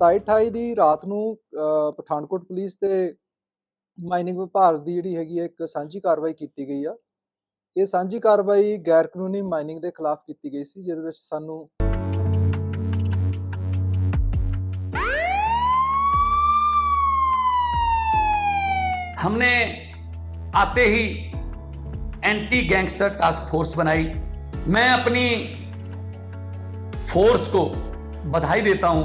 27 28 ਦੀ ਰਾਤ ਨੂੰ ਅ, ਪਠਾਨਕੋਟ ਪੁਲਿਸ ਤੇ ਮਾਈਨਿੰਗ ਵਿਭਾਗ ਦੀ ਜਿਹੜੀ ਹੈਗੀ ਹੈ ਇੱਕ ਸਾਂਝੀ ਕਾਰਵਾਈ ਕੀਤੀ ਗਈ ਆ ਇਹ ਸਾਂਝੀ ਕਾਰਵਾਈ ਗੈਰ ਕਾਨੂੰਨੀ ਮਾਈਨਿੰਗ ਦੇ ਖਿਲਾਫ ਕੀਤੀ ਗਈ ਸੀ ਜਿਹਦੇ ਵਿੱਚ ਸਾਨੂੰ हमने आते ही एंटी गैंगस्टर टास्क फोर्स बनाई मैं अपनी फोर्स को बधाई देता हूं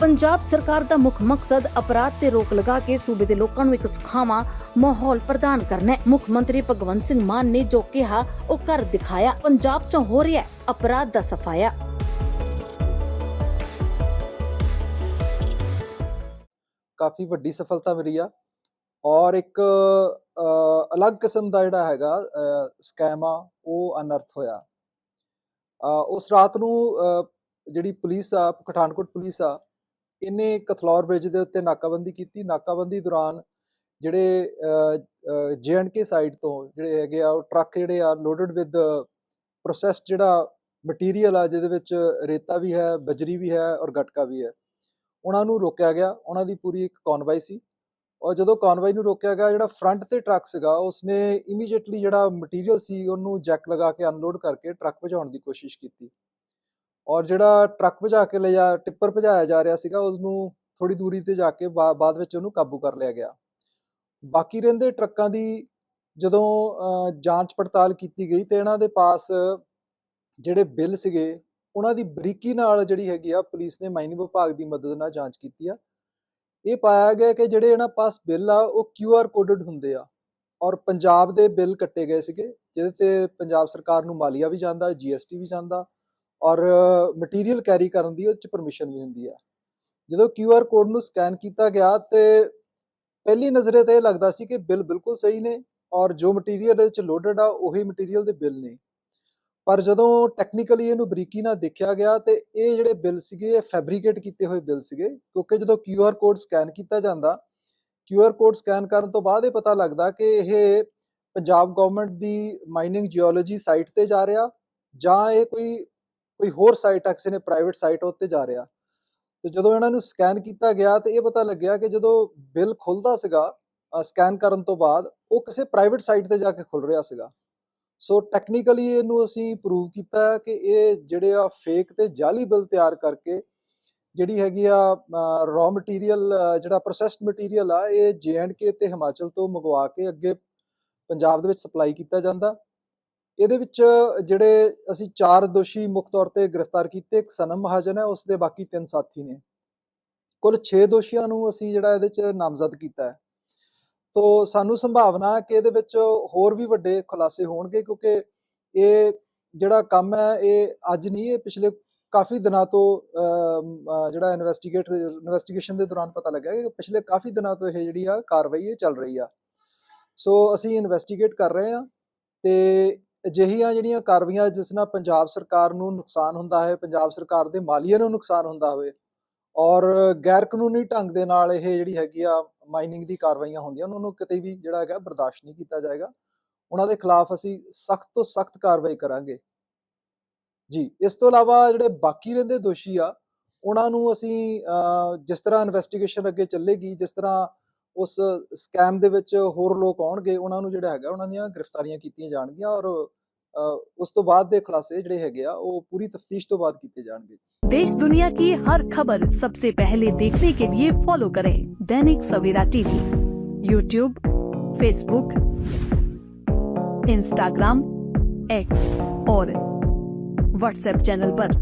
ਪੰਜਾਬ ਸਰਕਾਰ ਦਾ ਮੁੱਖ ਮਕਸਦ ਅਪਰਾਧ ਤੇ ਰੋਕ ਲਗਾ ਕੇ ਸੂਬੇ ਦੇ ਲੋਕਾਂ ਨੂੰ ਇੱਕ ਸੁਖਾਵਾਂ ਮਾਹੌਲ ਪ੍ਰਦਾਨ ਕਰਨਾ ਹੈ। ਮੁੱਖ ਮੰਤਰੀ ਭਗਵੰਤ ਸਿੰਘ ਮਾਨ ਨੇ ਜੋ ਕਿਹਾ, ਉਹ ਕਰ ਦਿਖਾਇਆ। ਪੰਜਾਬ 'ਚ ਹੋ ਰਿਹਾ ਅਪਰਾਧ ਦਾ ਸਫਾਇਆ। ਕਾਫੀ ਵੱਡੀ ਸਫਲਤਾ ਮਿਲੀ ਆ ਔਰ ਇੱਕ ਅਲੱਗ ਕਿਸਮ ਦਾ ਜਿਹੜਾ ਹੈਗਾ ਸਕੈਮ ਆ, ਉਹ ਅਨਰਥ ਹੋਇਆ। ਉਸ ਰਾਤ ਨੂੰ ਜਿਹੜੀ ਪੁਲਿਸ ਆ, ਪਠਾਨਕੋਟ ਪੁਲਿਸ ਆ ਇਹਨੇ ਕਥਲੌਰ ਬ੍ਰਿਜ ਦੇ ਉੱਤੇ ਨਾਕਾਬੰਦੀ ਕੀਤੀ। ਨਾਕਾਬੰਦੀ ਦੌਰਾਨ ਜਿਹੜੇ ਕੇ ਸਾਈਡ ਤੋਂ ਜਿਹੜੇ ਹੈਗੇ ਆ, ਉਹ ਟਰੱਕ ਜਿਹੜੇ ਆ ਲੋਡਡ ਵਿਦ ਪ੍ਰੋਸੈਸਡ ਜਿਹੜਾ ਮਟੀਰੀਅਲ ਆ, ਜਿਹਦੇ ਵਿੱਚ ਰੇਤਾ ਵੀ ਹੈ, ਬਜਰੀ ਵੀ ਹੈ ਔਰ ਗਟਕਾ ਵੀ ਹੈ। ਉਹਨਾਂ ਨੂੰ ਰੋਕਿਆ ਗਿਆ। ਉਹਨਾਂ ਦੀ ਪੂਰੀ ਇੱਕ ਕਨਵਾਈ ਸੀ। ਔਰ ਜਦੋਂ ਕਨਵਾਈ ਨੂੰ ਰੋਕਿਆ ਗਿਆ, ਜਿਹੜਾ ਫਰੰਟ ਤੇ ਟਰੱਕ ਸੀਗਾ, ਉਸਨੇ ਇਮੀਡੀਏਟਲੀ ਜਿਹੜਾ ਮਟੀਰੀਅਲ ਸੀ, ਉਹਨੂੰ ਜੈਕ ਲਗਾ ਕੇ ਅਨਲੋਡ ਕਰਕੇ ਟਰੱਕ ਭਜਾਉਣ ਦੀ ਕੋਸ਼ਿਸ਼ ਕੀਤੀ। ਔਰ ਜਿਹੜਾ ਟਰੱਕ ਭਜਾ ਕੇ ਲਿਆ ਟਿੱਪਰ ਭਜਾਇਆ ਜਾ ਰਿਹਾ ਸੀਗਾ ਉਸ ਨੂੰ ਥੋੜੀ ਦੂਰੀ ਤੇ ਜਾ ਕੇ ਬਾ- ਬਾਅਦ ਵਿੱਚ ਉਹਨੂੰ ਕਾਬੂ ਕਰ ਲਿਆ ਗਿਆ। ਬਾਕੀ ਰਹਿੰਦੇ ਟਰੱਕਾਂ ਦੀ ਜਦੋਂ ਜਾਂਚ ਪੜਤਾਲ ਕੀਤੀ ਗਈ ਤੇ ਇਹਨਾਂ ਦੇ ਪਾਸ ਜਿਹੜੇ ਬਿੱਲ ਸੀਗੇ, ਉਹਨਾਂ ਦੀ ਬਰੀਕੀ ਨਾਲ ਜਿਹੜੀ ਹੈਗੀ ਆ, ਪੁਲਿਸ ਨੇ ਮਾਈਨਿੰਗ ਵਿਭਾਗ ਦੀ ਮਦਦ ਨਾਲ ਜਾਂਚ ਕੀਤੀ ਆ। ਇਹ ਪਾਇਆ ਗਿਆ ਕਿ ਜਿਹੜੇ ਇਹਨਾਂ ਪਾਸ ਬਿੱਲ ਆ, ਉਹ ਕਿਊ ਆਰ ਕੋਡਡ ਹੁੰਦੇ ਆ ਔਰ ਪੰਜਾਬ ਦੇ ਬਿੱਲ ਕੱਟੇ ਗਏ ਸੀਗੇ, ਜਿਹਦੇ ਤੇ ਪੰਜਾਬ ਸਰਕਾਰ ਨੂੰ ਮਾਲੀਆ ਵੀ ਜਾਂਦਾ, ਜੀਐਸਟੀ ਵੀ ਜਾਂਦਾ ਔਰ ਮਟੀਰੀਅਲ ਕੈਰੀ ਕਰਨ ਦੀ ਉਹ ਚ ਪਰਮਿਸ਼ਨ ਵੀ ਹੁੰਦੀ ਆ। ਜਦੋਂ ਕਿਊ ਆਰ ਕੋਡ ਨੂੰ ਸਕੈਨ ਕੀਤਾ ਗਿਆ ਤੇ ਪਹਿਲੀ ਨਜ਼ਰੇ ਤੇ ਇਹ ਲੱਗਦਾ ਸੀ ਕਿ ਬਿੱਲ ਬਿਲਕੁਲ ਸਹੀ ਨੇ ਔਰ ਜੋ ਮਟੀਰੀਅਲ ਇਹਦੇ ਚ ਲੋਡਡ ਆ, ਉਹੀ ਮਟੀਰੀਅਲ ਦੇ ਬਿੱਲ ਨੇ। ਪਰ ਜਦੋਂ ਟੈਕਨੀਕਲੀ ਇਹਨੂੰ ਬਰੀਕੀ ਨਾਲ ਦੇਖਿਆ ਗਿਆ ਤੇ ਇਹ ਜਿਹੜੇ ਬਿੱਲ ਸੀਗੇ, ਇਹ ਫੈਬਰੀਕੇਟ ਕੀਤੇ ਹੋਏ ਬਿੱਲ ਸੀਗੇ, ਕਿਉਂਕਿ ਜਦੋਂ ਕਿਊ ਆਰ ਕੋਡ ਸਕੈਨ ਕੀਤਾ ਜਾਂਦਾ ਕਿਊ ਆਰ ਕੋਡ ਸਕੈਨ ਕਰਨ ਤੋਂ ਬਾਅਦ ਇਹ ਪਤਾ ਲੱਗਦਾ ਕਿ ਇਹ ਪੰਜਾਬ ਗਵਰਨਮੈਂਟ ਦੀ ਮਾਈਨਿੰਗ ਜੀਓਲੋਜੀ ਸਾਈਟ ਤੇ ਜਾ ਰਿਹਾ ਜਾਂ ਇਹ ਕੋਈ ਕੋਈ ਹੋਰ ਸਾਈਟ ਆ, ਕਿਸੇ ਨੇ ਪ੍ਰਾਈਵੇਟ ਸਾਈਟ ਉੱਤੇ ਜਾ ਰਿਹਾ। ਤੇ ਜਦੋਂ ਇਹਨਾਂ ਨੂੰ ਸਕੈਨ ਕੀਤਾ ਗਿਆ ਤੇ ਇਹ ਪਤਾ ਲੱਗਿਆ ਕਿ ਜਦੋਂ ਬਿੱਲ ਖੁੱਲਦਾ ਸੀਗਾ ਸਕੈਨ ਕਰਨ ਤੋਂ ਬਾਅਦ, ਉਹ ਕਿਸੇ ਪ੍ਰਾਈਵੇਟ ਸਾਈਟ ਤੇ ਜਾ ਕੇ ਖੁੱਲ ਰਿਹਾ ਸੀਗਾ। ਸੋ ਟੈਕਨੀਕਲੀ ਇਹਨੂੰ ਅਸੀਂ ਪ੍ਰੂਵ ਕੀਤਾ ਕਿ ਇਹ ਜਿਹੜੇ ਆ ਫੇਕ ਤੇ ਜਾਲੀ ਬਿੱਲ ਤਿਆਰ ਕਰਕੇ ਜਿਹੜੀ ਹੈਗੀ ਆ ਰॉ ਮਟੀਰੀਅਲ ਜਿਹੜਾ ਪ੍ਰੋਸੈਸਡ ਮਟੀਰੀਅਲ ਆ, ਇਹ ਕੇ ਤੇ ਹਿਮਾਚਲ ਤੋਂ ਮੰਗਵਾ ਕੇ ਅੱਗੇ ਪੰਜਾਬ ਦੇ ਵਿੱਚ ਸਪਲਾਈ ਕੀਤਾ ਜਾਂਦਾ। ਇਹਦੇ ਵਿੱਚ ਜਿਹੜੇ ਅਸੀਂ ਚਾਰ ਦੋਸ਼ੀ ਮੁੱਖ ਤੌਰ ਤੇ ਗ੍ਰਿਫਤਾਰ ਕੀਤੇ, ਇੱਕ ਸਨਮ ਮਹਾਜਨ ਹੈ ਉਸ ਦੇ ਬਾਕੀ ਤਿੰਨ ਸਾਥੀ ਨੇ। ਕੁੱਲ 6 ਦੋਸ਼ੀਆਂ ਨੂੰ ਅਸੀਂ ਜਿਹੜਾ ਇਹਦੇ ਚ ਨਾਮਜ਼ਦ ਕੀਤਾ ਹੈ। ਤੋ ਸਾਨੂੰ ਸੰਭਾਵਨਾ ਹੈ ਕਿ ਇਹਦੇ ਵਿੱਚ ਹੋਰ ਵੀ ਵੱਡੇ ਖੁਲਾਸੇ ਹੋਣਗੇ, ਕਿਉਂਕਿ ਇਹ ਜਿਹੜਾ ਕੰਮ ਹੈ, ਇਹ ਅੱਜ ਨਹੀਂ, ਇਹ ਪਿਛਲੇ ਕਾਫੀ ਦਿਨਾਂ ਤੋਂ ਜਿਹੜਾ ਇਨਵੈਸਟੀਗੇਟ ਇਨਵੈਸਟੀਗੇਸ਼ਨ ਦੇ ਦੌਰਾਨ ਪਤਾ ਲੱਗਿਆ ਕਿ ਪਿਛਲੇ ਕਾਫੀ ਦਿਨਾਂ ਤੋਂ ਇਹ ਜਿਹੜੀ ਆ ਕਾਰਵਾਈ ਇਹ ਚੱਲ ਰਹੀ ਆ। ਸੋ ਅਸੀਂ ਇਨਵੈਸਟੀਗੇਟ ਕਰ ਰਹੇ ਆ ਤੇ ਅਜਿਹੀਆਂ ਜਿਹੜੀਆਂ ਕਾਰਵਾਈਆਂ ਜਿਸ ਨਾਲ ਪੰਜਾਬ ਸਰਕਾਰ ਨੂੰ ਨੁਕਸਾਨ ਹੁੰਦਾ ਹੈ, ਪੰਜਾਬ ਸਰਕਾਰ ਦੇ ਮਾਲੀਏ ਨੂੰ ਨੁਕਸਾਨ ਹੁੰਦਾ ਹੋਵੇ ਔਰ ਗੈਰ ਕਾਨੂੰਨੀ ਢੰਗ ਦੇ ਨਾਲ ਇਹ ਜਿਹੜੀ ਹੈਗੀ ਆ ਮਾਈਨਿੰਗ ਦੀ ਕਾਰਵਾਈਆਂ ਹੁੰਦੀਆਂ, ਉਹਨਾਂ ਨੂੰ ਕਿਤੇ ਵੀ ਜਿਹੜਾ ਹੈਗਾ ਬਰਦਾਸ਼ਤ ਨਹੀਂ ਕੀਤਾ ਜਾਏਗਾ। ਉਹਨਾਂ ਦੇ ਖਿਲਾਫ ਅਸੀਂ ਸਖਤ ਤੋਂ ਸਖਤ ਕਾਰਵਾਈ ਕਰਾਂਗੇ। ਜੀ, ਇਸ ਤੋਂ ਇਲਾਵਾ ਜਿਹੜੇ ਬਾਕੀ ਰਹਿੰਦੇ ਦੋਸ਼ੀ ਆ, ਉਹਨਾਂ ਨੂੰ ਅਸੀਂ ਜਿਸ ਤਰ੍ਹਾਂ ਇਨਵੈਸਟੀਗੇਸ਼ਨ ਅੱਗੇ ਚੱਲੇਗੀ, ਜਿਸ ਤਰ੍ਹਾਂ ਉਸ ਸਕੈਮ ਦੇ ਵਿੱਚ ਹੋਰ ਲੋਕ ਆਉਣਗੇ, ਉਹਨਾਂ ਨੂੰ ਜਿਹੜਾ ਹੈਗਾ ਉਹਨਾਂ ਦੀਆਂ ਗ੍ਰਿਫਤਾਰੀਆਂ ਕੀਤੀਆਂ ਜਾਣਗੀਆਂ ਔਰ ਉਸ ਤੋਂ ਬਾਅਦ ਦੇ ਖੁਲਾਸੇ ਜਿਹੜੇ ਹੈਗੇ ਆ ਉਹ ਪੂਰੀ ਤਫਤੀਸ਼ ਤੋਂ ਬਾਅਦ ਕੀਤੇ ਜਾਣਗੇ देश दुनिया की हर खबर सबसे पहले देखने के लिए फॉलो करें Dainik Savera TV YouTube Facebook Instagram X और व्हाट्सएप चैनल पर।